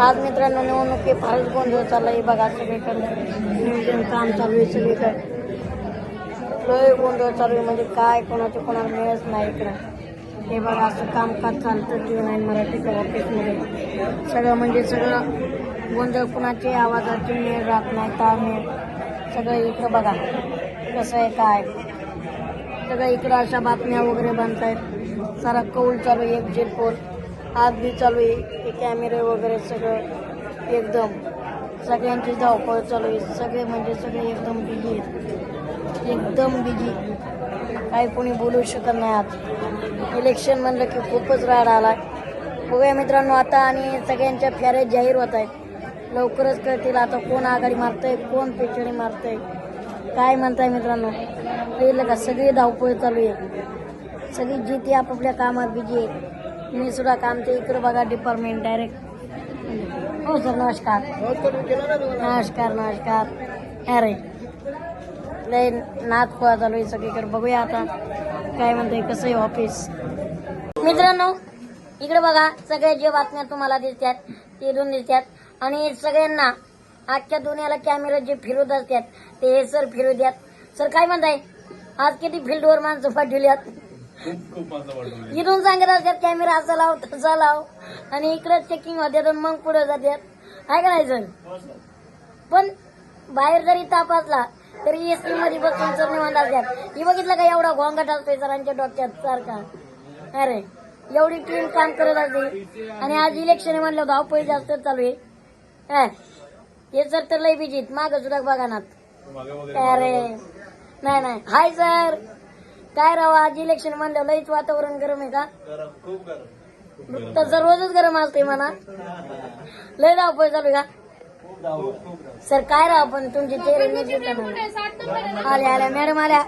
आज मित्रांनो निवडणुकी फारच गोंधळ चालला आहे बघा सगळीकडे. नियोजन काम चालू आहे सगळीकडे. लय गोंधळ चालू आहे. म्हणजे काय कोणाचे कोणाला मिळत नाही इकडं. हे बघा असं कामकाज चालतं. टी नाईन मराठीच्या ऑफिसमध्ये. सगळं म्हणजे सगळं गोंधळ कुणाचे आवाजाचे मेळ राहत नाही ताळमेळ सगळं इकडं बघा. कसं आहे काय? सगळं इकडं अशा बातम्या वगैरे बनत आहेत सारा कौल चालू आहे एक जेट पोल. आज बी चालू आहे हे कॅमेरे वगैरे सगळं एकदम. सगळ्यांची धावपळ चालू आहे सगळे म्हणजे सगळे एकदम बिजी आहेत. एकदम बिजी काही कोणी बोलू शकत नाही आज इलेक्शन म्हणलं की खूपच राड आला बघूया मित्रांनो आता आणि सगळ्यांच्या फेऱ्या जाहीर होत आहेत. लवकरच कळतील आता कोण आघाडी मारतंय कोण पिछडी मारतंय. काय म्हणताय मित्रांनो? कळलं का? सगळी धावपळ चालू आहे. सगळी जी ती आपापल्या कामात बिजी आहे मी सुद्धा काम ते इकडं बघा डिपार्टमेंट डायरेक्ट हो सर नमस्कार. नमस्कार नमस्कार. अरे लय नाद खोळा चालू आहे सगळीकडे. बघूया आता काय म्हणते कसं आहे ऑफिस मित्रांनो इकडे बघा सगळ्या जे बातम्या तुम्हाला दिसतात ते दिसतात. आणि सगळ्यांना आजच्या दुनियाला कॅमेरा जे फिरवत असतात ते हे सर फिरू द्यात. सर काय म्हणताय? आज किती फील्डवर माणसं इथून सांगत असतात कॅमेरा असा लाव तसा लाव आणि इकडे चेकिंग होत्यात आणि मग पुढे जातात. काय करायचं पण बाहेर जरी ताप असला तरी एसटी मध्ये बसून सर निवांत असतात. ही बघितलं का एवढा घोंगाट असतोय सरांच्या डोक्यात सारखा? अरे एवढी टीम काम करत असते. आणि आज इलेक्शन म्हणलं धावपळी जास्त चालू आहे? हे. सर तर लय बिजीत माग सुद्धा बघा ना. अरे. नाही नाही. Hi sir. काय राव आज इलेक्शन म्हणलं लईच वातावरण गरम आहे का? तसं रोजच गरम. असते म्हणा. लय धावपळ चालू आहे का? सर काय राव पण तुमचे चेहरे नीट दिसत नाही. आल्या आल्या मॅडम आल्या.